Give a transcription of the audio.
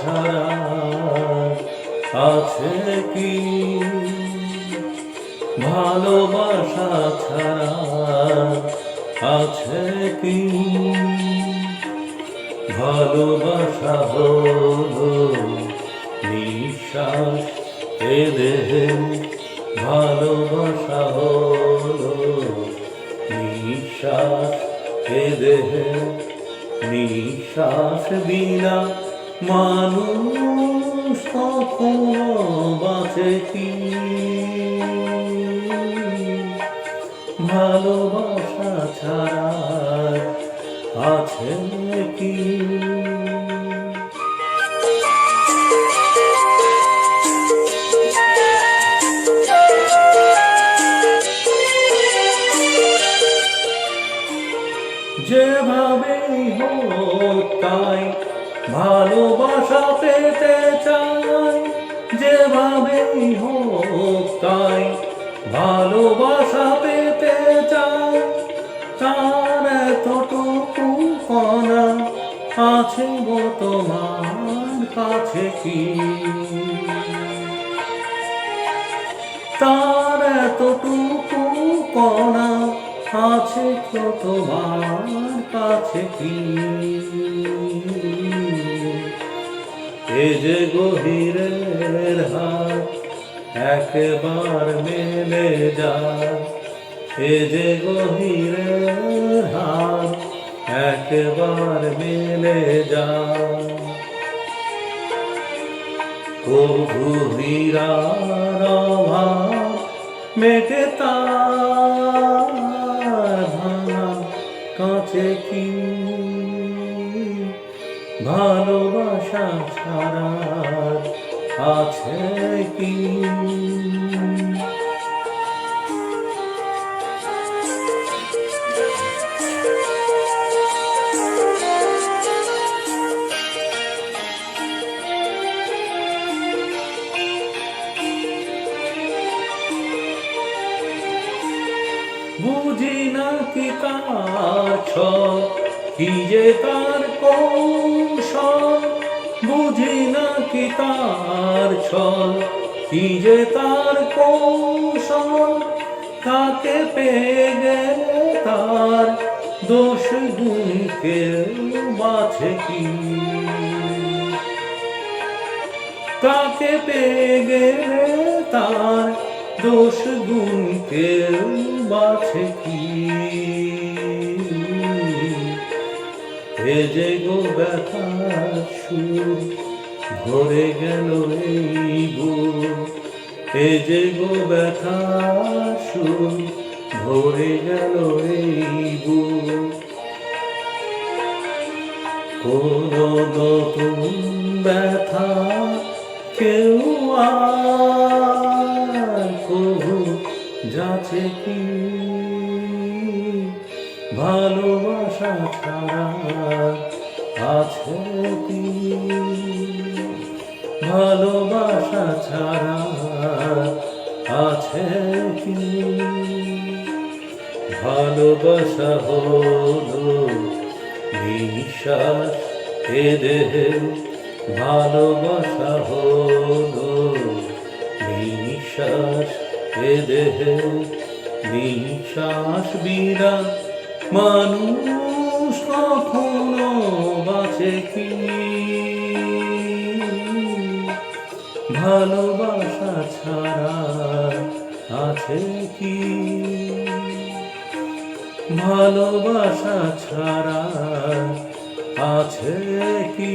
ছাড়া আছে কি? ভালোবাসা ছাড়া আছে কি? ভালোবাসা হলো নিঃশ্বাস, এ দেহে ভালোবাসা হলো নিঃশ্বাস, এ দেহে নিঃশ্বাস বিনা মানুষ কখনো বাঁচে কি? ভালোবাসা ছাড়া আছে কি? যেভাবেই হোক তাই ভালোবাসা পেতে চাই যেভাবেই হোক তাই। ভালোবাসা পেতে চাই, তার এতটুকু কণা আছে গো তোমার কাছে কি? তার এতটুকু কণা আছে তো তোমার কাছে কি? এ যে গভীরের হাত একবার মেলে যায়। এ যে একবার মেলে যায়। প্রভু অভাব মেটে তার ভালোবাসা ছাড়া আছে কি? বুঝি না কি তার কি যে তার কৌশল? বুঝি না কি তার ছল, কি যে তার কৌশল, তাকে পেয়ে গেলে তার দোষ গুণ কেউ বাছে কি? তাকে পেয়ে গেলে তার দোষ গুণ কেউ বাছে কি যে গো ব্যথার সুর ভরে গেল এই এ যে গো ব্যথার সুর, ভরে গেল এই কোন নতুন ব্যথা কেউ আর কবু যাচ্ছে কি? ভালোবাসা ছাড়া আছে কি? ভালোবাসা ছাড়া আছে কি? ভালোবাসা হলো নিঃশ্বাস, এ দেহে ভালোবাসা হলো নিঃশ্বাস, এ দেহে নিঃশ্বাস বিনা মানুষ কখনো বাঁচে কি? ভালোবাসা ছাড়া আছে কি? ভালোবাসা ছাড়া আছে কি?